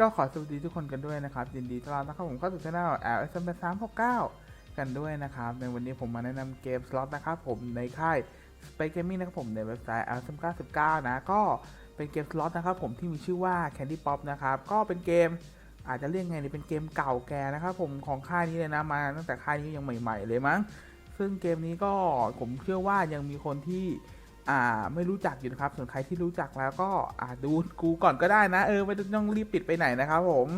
ก็ขอสวัสดีทุกคนกันด้วยนะครับ ยินดีต้อนรับนะครับผมเข้าสู่ช่อง L S M 3 6 9กันด้วยนะครับ ในวันนี้ผมมาแนะนำเกมสล็อตนะครับผมในค่าย Space Gaming นะครับผมในเว็บไซต์ L S M 99นะ ก็เป็นเกมสล็อตนะครับผมที่มีชื่อว่า Candy Pop นะครับ ก็เป็นเกมอาจจะเรียกไงนี่เป็นเกมเก่าแก่นะครับผมของค่ายนี้เลยนะมาตั้งแต่ค่ายนี้ยังใหม่ ๆ เลยมั้ง ซึ่งเกมนี้ก็ผมเชื่อว่ายังมีคนที่ อ่าไม่รู้จักอยู่นะครับ ส่วนใครที่รู้จักแล้วก็อ่าดูกูก่อนก็ได้นะ เออไม่ต้องรีบปิดไปไหนนะครับผม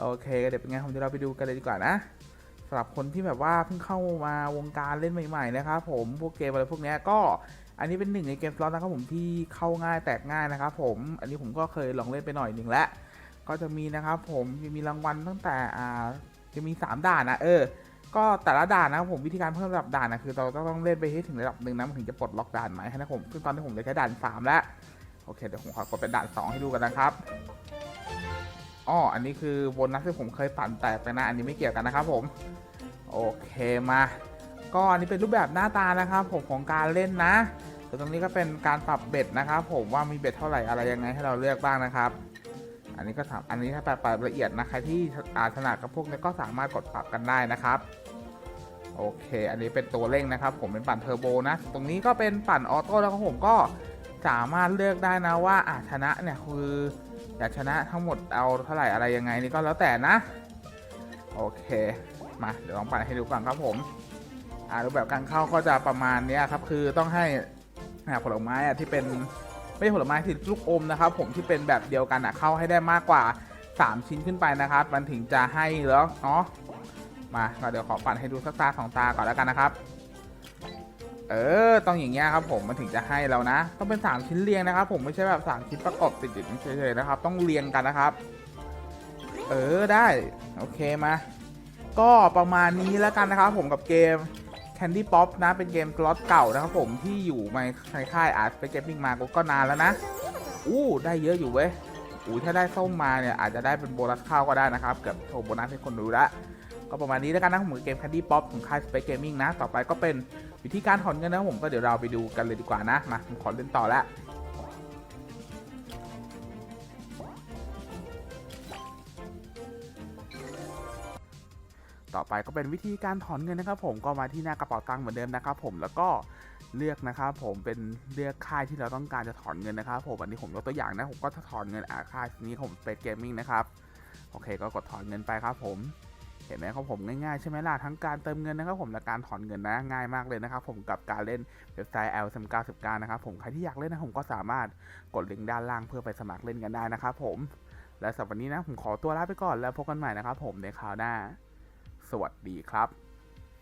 โอเคเดี๋ยวเป็นไงผมจะเราไปดูกันเลยดีกว่านะสำหรับคนที่แบบว่าเพิ่งเข้ามาวงการเล่นใหม่ๆนะครับผมพวกเกมอะไรพวกนี้ก็อันนี้เป็นหนึ่งในเกมสล็อตนะครับผมที่เข้าง่ายแตกง่ายนะครับผมอันนี้ผมก็เคยลองเล่นไปหน่อยหนึ่งแล้วก็จะมีนะครับผมจะมีรางวัลตั้งแต่อ่าจะมี 3 ด่านนะเออ ก็แต่ละด่านนะครับผมวิธีการเพิ่มระดับด่านนะคือเราต้องเล่นไปให้ถึงระดับหนึ่งนะมันถึงจะปลดล็อกด่านใหม่ให้นะผมซึ่งตอนนี้ผมเลยแค่ด่านสามแล้วโอเคเดี๋ยวผมขอกดเป็นด่านสองให้ดูกันนะครับอ้ออันนี้คือโบนัสที่ผมเคยปั่นแตกไปนะ อันนี้ไม่เกี่ยวกันนะครับผมโอเคมา ก็อันนี้เป็นรูปแบบหน้าตานะครับ ผมของการเล่นนะแต่ตรงนี้ก็เป็นการปรับเบ็ดนะครับ ผมว่ามีเบ็ดเท่าไหร่อะไรยังไงให้เราเลือกบ้างนะครับ อันนี้ก็ทำอันนี้ถ้าปรับละเอียดนะใครที่อาถนัดกับพวกนี้ก็สามารถกดปรับกันได้นะครับโอเค อันนี้เป็นตัวเร่งนะครับ ผมเป็นปั่นเทอร์โบนะ ตรงนี้ก็เป็นปั่นออโต้แล้วก็ผมก็สามารถเลือกได้นะว่าอาชนะเนี่ยคืออยากชนะทั้งหมดเอาเท่าไหร่อะไรยังไงนี่ก็แล้วแต่นะ โอเค มาเดี๋ยวลองปั่นให้ดูก่อนครับผมอ่ารูปแบบการเข้าก็จะประมาณนี้ครับ คือต้องให้ผลไม้อะที่เป็น ไม่ใช่ผลไม้ที่ลูกอมนะครับผมที่เป็นแบบเดียวกันอะเข้าให้ได้มากกว่า 3 ชิ้นขึ้นไปนะครับ มันถึงจะให้แล้วเนาะมาก็เดี๋ยวขอปั่นให้ดูสักตาสองตาก่อนแล้วกันนะครับ เออต้องอย่างเงี้ยครับผมมันถึงจะให้เรานะ ต้องเป็น3ชิ้นเรียงนะครับ ผมไม่ใช่แบบ3ชิ้นประกอบติดๆเฉยๆนะครับ ต้องเรียงกันนะครับ เออได้ โอเคมาก็ประมาณนี้แล้วกันนะครับ ผมกับเกม Candy Pop นะ เป็นเกมกลอตเก่านะครับผมที่อยู่ในค่ายอาร์ตไปเกมมิ่งมาก็นานแล้วนะ อู้ได้เยอะอยู่เว้ยอู้ถ้าได้ส้มมาเนี่ย อาจจะได้เป็นโบนัสข้าวก็ได้นะครับ เกือบโชว์โบนัสให้คนดูละ ก็ประมาณนี้แล้วกันนะผมกับเกม Candy Pop ของค่าย Space Gaming นะ ต่อไปก็เป็นวิธีการถอนเงินนะผมก็เดี๋ยวเราไปดูกันเลยดีกว่านะมาผมขอเล่นต่อแล้ว ต่อไปก็เป็นวิธีการถอนเงินนะครับ ผมก็มาที่หน้ากระเป๋าตังค์เหมือนเดิมนะครับ ผมแล้วก็เลือกนะครับ ผมเป็นเลือกค่ายที่เราต้องการจะถอนเงินนะครับ ผมอันนี้ผมยกตัวอย่างนะผมก็จะถอนเงินอ่าค่ายนี้ผมเป็นเกมมิ่งนะครับโอเคก็กดถอนเงินไปครับ ผมเห็นไหมครับผมง่ายๆใช่ไหมล่ะทั้งการเติมเงินนะครับผมและการถอนเงินนะง่ายมากเลยนะครับผมกับการเล่นเว็บไซต์ l 3 9 9นะครับผมใครที่อยากเล่นนะผมก็สามารถกดลิงก์ด้านล่างเพื่อไปสมัครเล่นกันได้นะครับผมและสำหรับวันนี้นะผมขอตัวลาไปก่อนแล้วพบกันใหม่นะครับผมในคราวหน้า สวัสดีครับ